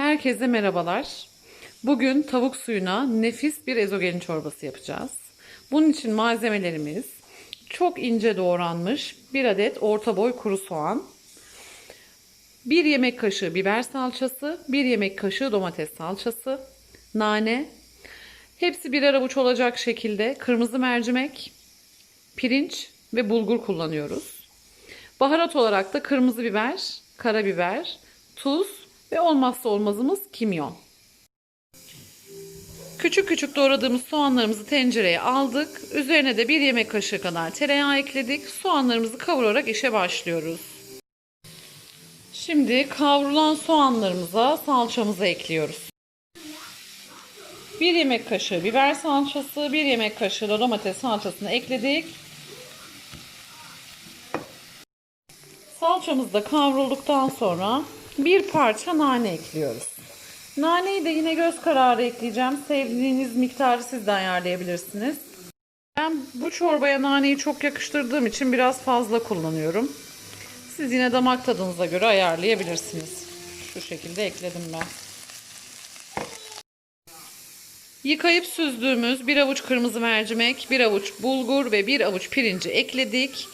Herkese merhabalar. Bugün tavuk suyuna nefis bir ezogelin çorbası yapacağız. Bunun için malzemelerimiz çok ince doğranmış bir adet orta boy kuru soğan, 1 yemek kaşığı biber salçası, 1 yemek kaşığı domates salçası, nane, hepsi birer avuç olacak şekilde kırmızı mercimek, pirinç ve bulgur kullanıyoruz. Baharat olarak da kırmızı biber, karabiber, tuz ve olmazsa olmazımız kimyon. Küçük küçük doğradığımız soğanlarımızı tencereye aldık. Üzerine de bir yemek kaşığı kadar tereyağı ekledik. Soğanlarımızı kavurarak işe başlıyoruz. Şimdi kavrulan soğanlarımıza salçamızı ekliyoruz. Bir yemek kaşığı biber salçası, bir yemek kaşığı da domates salçasını ekledik. Salçamız da kavrulduktan sonra bir parça nane ekliyoruz. Naneyi de yine göz kararı ekleyeceğim. Sevdiğiniz miktarı siz de ayarlayabilirsiniz. Ben bu çorbaya naneyi çok yakıştırdığım için biraz fazla kullanıyorum. Siz yine damak tadınıza göre ayarlayabilirsiniz. Şu şekilde ekledim ben. Yıkayıp süzdüğümüz bir avuç kırmızı mercimek, bir avuç bulgur ve bir avuç pirinci ekledik.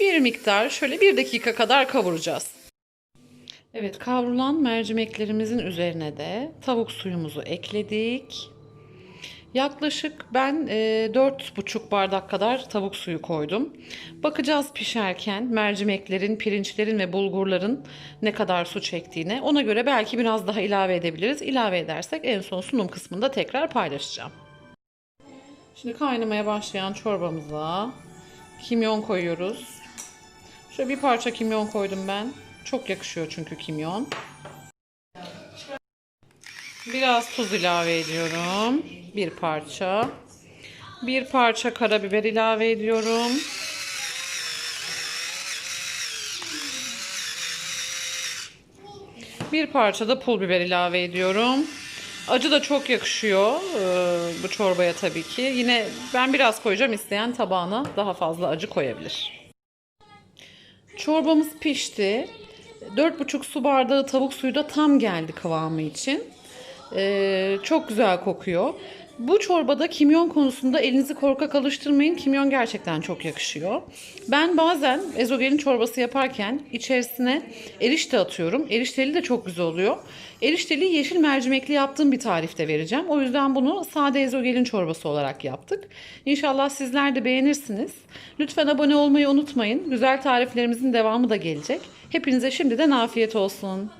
Bir miktar şöyle bir dakika kadar kavuracağız. Evet kavrulan mercimeklerimizin üzerine de tavuk suyumuzu ekledik. Yaklaşık ben e, 4,5 bardak kadar tavuk suyu koydum. Bakacağız pişerken mercimeklerin, pirinçlerin ve bulgurların ne kadar su çektiğine. Ona göre belki biraz daha ilave edebiliriz. İlave edersek en son sunum kısmında tekrar paylaşacağım. Şimdi kaynamaya başlayan çorbamıza kimyon koyuyoruz. Şöyle bir parça kimyon koydum ben. Çok yakışıyor çünkü kimyon. Biraz tuz ilave ediyorum. Bir parça. Bir parça karabiber ilave ediyorum. Bir parça da pul biber ilave ediyorum. Acı da çok yakışıyor e, bu çorbaya tabii ki. Yine ben biraz koyacağım. isteyen tabağına daha fazla acı koyabilir. Çorbamız pişti. 4,5 su bardağı tavuk suyu da tam geldi kıvamı için. Ee, çok güzel kokuyor. Bu çorbada kimyon konusunda elinizi korkak alıştırmayın. Kimyon gerçekten çok yakışıyor. Ben bazen ezogelin çorbası yaparken içerisine erişte atıyorum. Erişteli de çok güzel oluyor. Erişteli yeşil mercimekli yaptığım bir tarifte vereceğim. O yüzden bunu sade ezogelin çorbası olarak yaptık. İnşallah sizler de beğenirsiniz. Lütfen abone olmayı unutmayın. Güzel tariflerimizin devamı da gelecek. Hepinize şimdiden afiyet olsun.